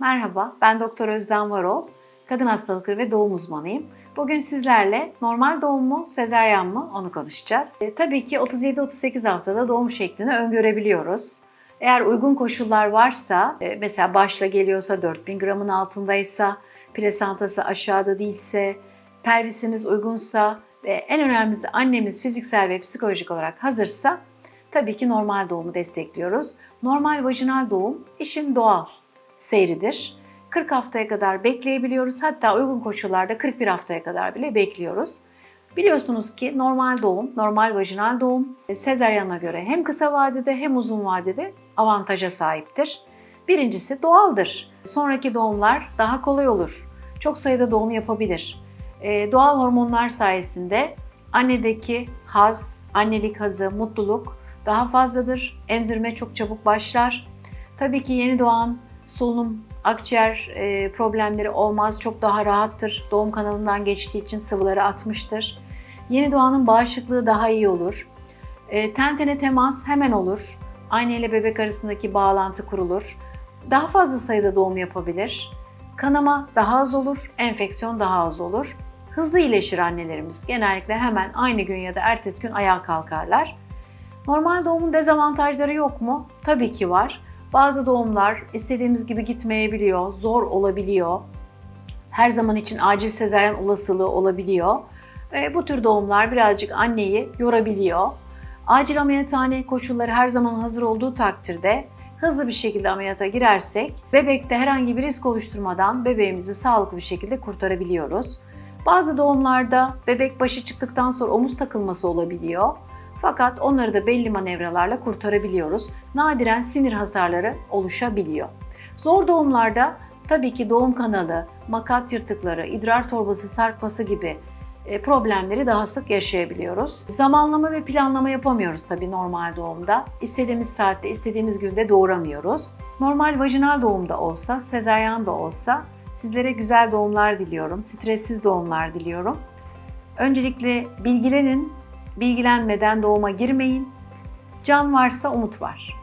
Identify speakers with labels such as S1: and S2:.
S1: Merhaba, ben Doktor Özden Varol. Kadın hastalıkları ve doğum uzmanıyım. Bugün sizlerle normal doğum mu, sezaryen mı onu konuşacağız. E, tabii ki 37-38 haftada doğum şeklini öngörebiliyoruz. Eğer uygun koşullar varsa, e, mesela başla geliyorsa, 4000 gramın altındaysa, plasantası aşağıda değilse, pelvisimiz uygunsa ve en önemlisi annemiz fiziksel ve psikolojik olarak hazırsa tabii ki normal doğumu destekliyoruz. Normal vajinal doğum işin doğal seyridir. 40 haftaya kadar bekleyebiliyoruz. Hatta uygun koşullarda 41 haftaya kadar bile bekliyoruz. Biliyorsunuz ki normal doğum, normal vajinal doğum e, sezaryana göre hem kısa vadede hem uzun vadede avantaja sahiptir. Birincisi doğaldır. Sonraki doğumlar daha kolay olur. Çok sayıda doğum yapabilir. Ee, doğal hormonlar sayesinde annedeki haz, annelik hazı, mutluluk daha fazladır. Emzirme çok çabuk başlar. Tabii ki yeni doğan solunum, akciğer e, problemleri olmaz. Çok daha rahattır. Doğum kanalından geçtiği için sıvıları atmıştır. Yeni doğanın bağışıklığı daha iyi olur. E, ten tene temas hemen olur. Anne ile bebek arasındaki bağlantı kurulur. Daha fazla sayıda doğum yapabilir. Kanama daha az olur, enfeksiyon daha az olur. Hızlı iyileşir annelerimiz. Genellikle hemen aynı gün ya da ertesi gün ayağa kalkarlar. Normal doğumun dezavantajları yok mu? Tabii ki var. Bazı doğumlar istediğimiz gibi gitmeyebiliyor, zor olabiliyor. Her zaman için acil sezaryen olasılığı olabiliyor. E, bu tür doğumlar birazcık anneyi yorabiliyor. Acil ameliyathane koşulları her zaman hazır olduğu takdirde hızlı bir şekilde ameliyata girersek bebekte herhangi bir risk oluşturmadan bebeğimizi sağlıklı bir şekilde kurtarabiliyoruz. Bazı doğumlarda bebek başı çıktıktan sonra omuz takılması olabiliyor. Fakat onları da belli manevralarla kurtarabiliyoruz. Nadiren sinir hasarları oluşabiliyor. Zor doğumlarda tabii ki doğum kanalı, makat yırtıkları, idrar torbası sarkması gibi e, problemleri daha sık yaşayabiliyoruz. Zamanlama ve planlama yapamıyoruz tabii normal doğumda. İstediğimiz saatte, istediğimiz günde doğuramıyoruz. Normal vajinal doğumda olsa, sezaryen de olsa sizlere güzel doğumlar diliyorum, stressiz doğumlar diliyorum. Öncelikle bilgilenin, bilgilenmeden doğuma girmeyin. Can varsa umut var.